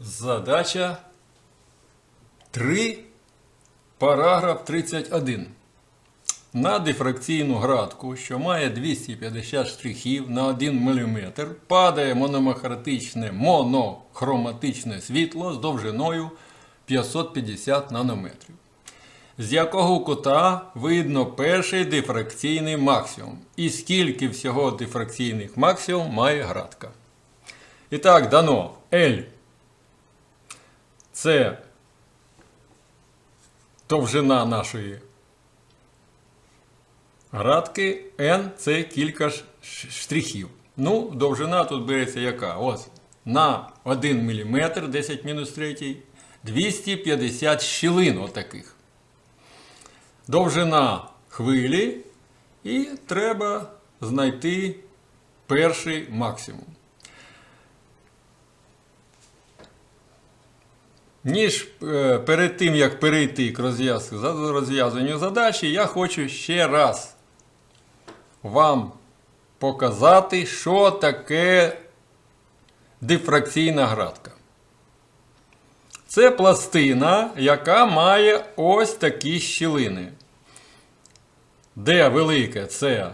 Задача 3, параграф 31. На дифракційну градку, що має 250 штрихів на 1 мм, падає мономахратичне монохроматичне світло з довжиною 550 нанометрів. З якого кута видно перший дифракційний максимум. І скільки всього дифракційних максимум має градка. І так, дано L це довжина нашої градки, N це кілька штрихів. Ну, довжина тут береться яка? Ось. На 1 мм 10 мінус 3, 250 щілин отаких. Довжина хвилі, і треба знайти перший максимум. Ніж е, перед тим, як перейти к розв'язанню задачі, я хочу ще раз вам показати, що таке дифракційна градка. Це пластина, яка має ось такі щілини. Де велике це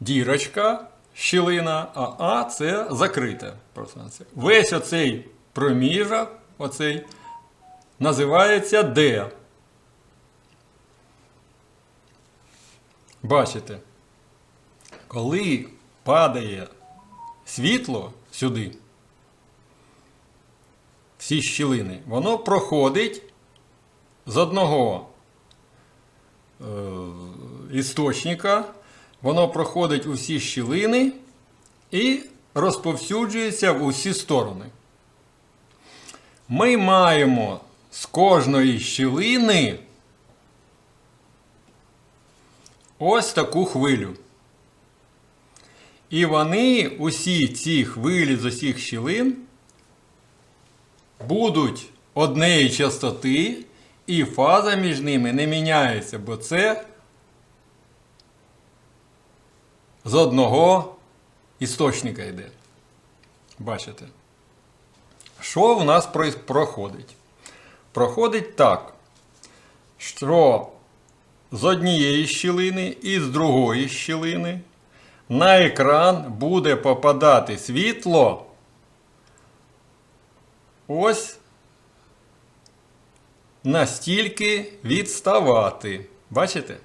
дірочка, щілина, а А це закрите пространство. Весь оцей проміжок, оцей, називається Д. Бачите, коли падає світло сюди, всі щілини, воно проходить з одного е, істочника, воно проходить у всі щілини і розповсюджується в усі сторони. Ми маємо з кожної щілини ось таку хвилю. І вони, усі ці хвилі з усіх щілин, будуть однієї частоти, і фаза між ними не міняється, бо це з одного істочника йде. Бачите? Що в нас проходить? Проходить так, що з однієї щілини і з другої щілини на екран буде попадати світло ось настільки відставати. Бачите?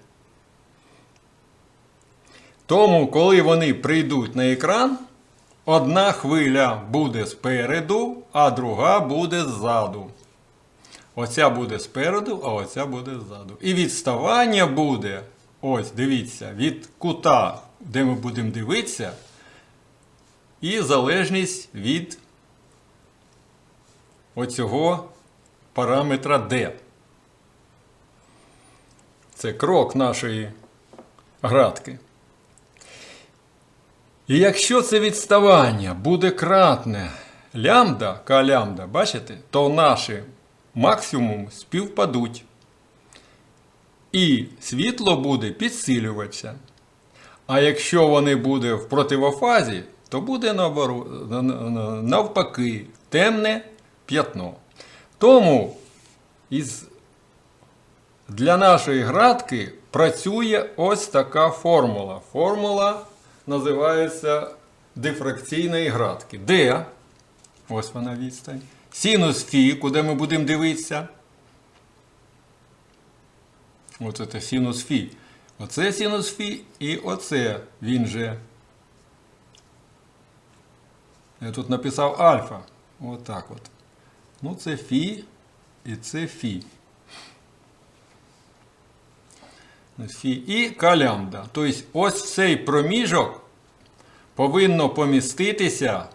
Тому, коли вони прийдуть на екран, одна хвиля буде спереду, а друга буде ззаду. Оця буде спереду, а оця буде ззаду. І відставання буде, ось дивіться, від кута, де ми будемо дивитися, і залежність від оцього параметра D. Це крок нашої градки. І якщо це відставання буде кратне лямбда, к бачите, то наші максимум співпадуть. І світло буде підсилюватися. А якщо вони буде в противофазі, то буде навпаки темне п'ятно. Тому із для нашої градки працює ось така формула. Формула називається дифракційної градки. Де? Ось вона відстань. Синус фі, куди ми будемо дивитися. Оце це синус фі. Оце синус фі і оце він же. Я тут написав альфа. Отак от. Ну, це фі і це фі. Фі і калямбда. Тобто ось цей проміжок повинно поміститися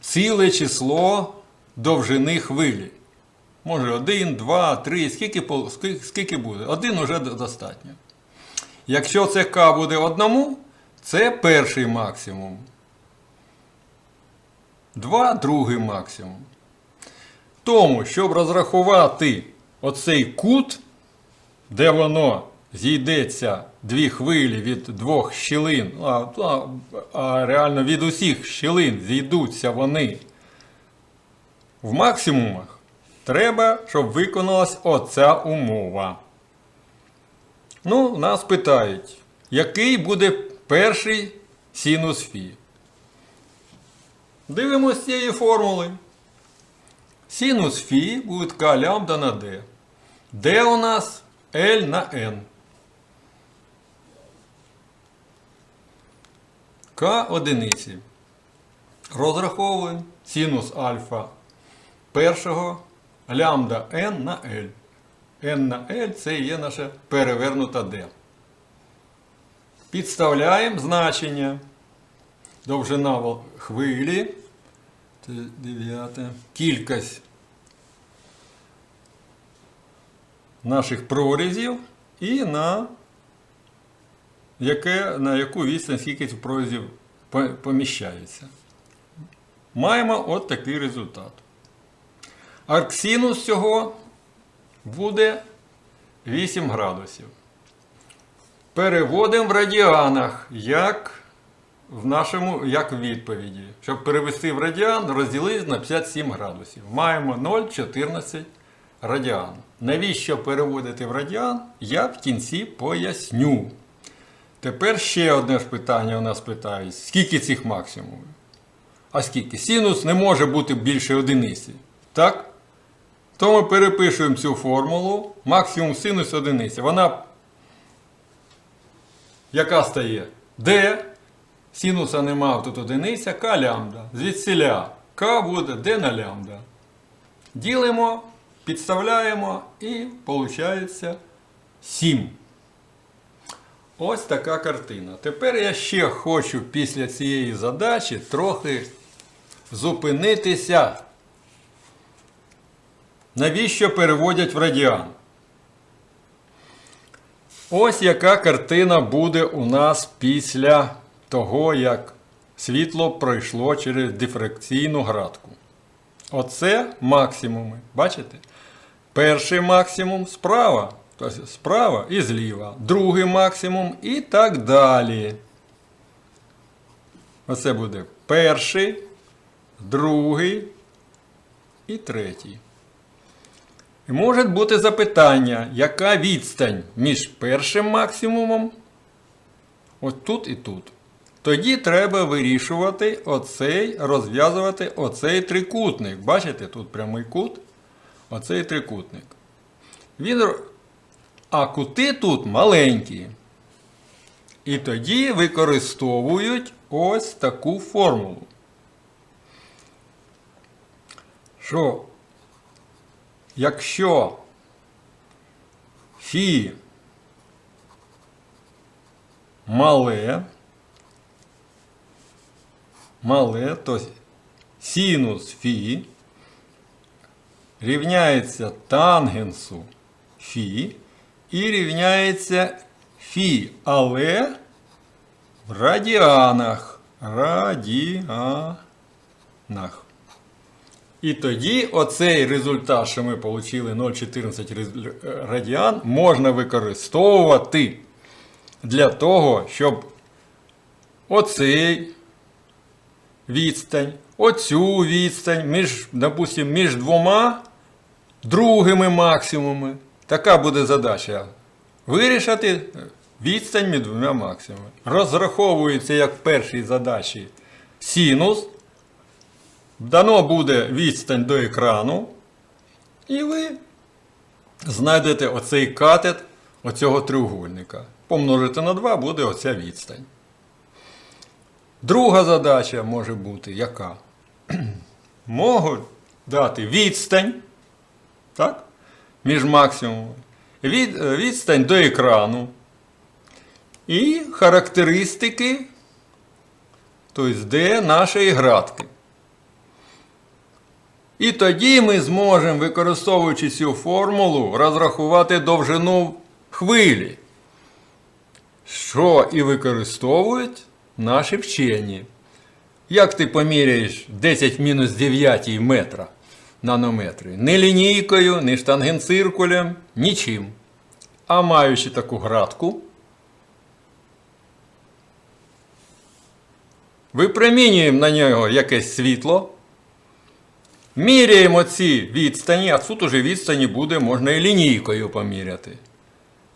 ціле число довжини хвилі. Може один, два, три, скільки, скільки буде? Один уже достатньо. Якщо це К буде одному, це перший максимум. Два другий максимум. Тому, щоб розрахувати оцей кут, де воно зійдеться дві хвилі від двох щілин, а, а, а реально від усіх щілин зійдуться вони в максимумах треба, щоб виконалась оця умова. Ну, нас питають, який буде перший синус фі? Дивимось цієї формули. Синус фі буде k лямбда на d. d у нас L на n. К одиниці. Розраховуємо синус альфа першого лямбда n на L. n на L це є наша перевернута d. Підставляємо значення. Довжина хвилі. Дев'яте. Кількість наших прорізів і на, яке, на яку відстань скільки прорізів поміщається. Маємо от такий результат. Арксинус цього буде 8 градусів. Переводимо в радіанах, як в нашому, як в відповіді. Щоб перевести в радіан, розділити на 57 градусів. Маємо 0,14 радіан. Навіщо переводити в радіан, я в кінці поясню. Тепер ще одне ж питання у нас питають: скільки цих максимумів? А скільки? Синус не може бути більше одиниці. Так? То ми перепишуємо цю формулу. Максимум синус одиниці. Вона яка стає? D. Синуса нема тут одиниця, К лямбда. Звідсіля К буде D на лямбда. Ділимо, підставляємо і виходить 7. Ось така картина. Тепер я ще хочу після цієї задачі трохи зупинитися. Навіщо переводять в радіан? Ось яка картина буде у нас після того, як світло пройшло через дифракційну градку. Оце максимуми. Бачите? Перший максимум справа, тобто справа і зліва. Другий максимум і так далі. Оце буде перший, другий і третій. І може бути запитання, яка відстань між першим максимумом, от тут і тут. Тоді треба вирішувати оцей, розв'язувати оцей трикутник. Бачите, тут прямий кут, оцей трикутник. Він... А кути тут маленькі. І тоді використовують ось таку формулу. Що якщо фі мале, мале, то синус фі рівняється тангенсу фі і рівняється фі, але в радіанах. Радіанах. І тоді оцей результат, що ми отримали 0,14 радіан, можна використовувати для того, щоб оцей відстань, оцю відстань, між, допустим, між двома другими максимумами. Така буде задача. Вирішити відстань між двома максимумами. Розраховується як в першій задачі синус. Дано буде відстань до екрану, і ви знайдете оцей катет оцього треугольника. Помножити на 2 буде оця відстань. Друга задача може бути яка? Можуть дати відстань так? між максимумами, від, е, відстань до екрану і характеристики, тобто де нашої градки. І тоді ми зможемо, використовуючи цю формулу, розрахувати довжину хвилі, що і використовують наші вчені. Як ти поміряєш 10 мінус 9 метра нанометри? Не лінійкою, не штангенциркулем, нічим. А маючи таку градку, випромінюємо на нього якесь світло. Міряємо ці відстані, а тут уже відстані буде можна і лінійкою поміряти.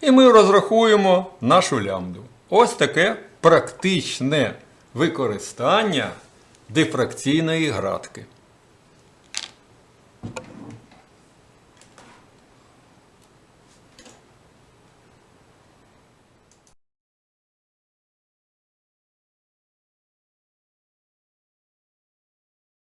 І ми розрахуємо нашу лямбду. Ось таке практичне використання дифракційної градки.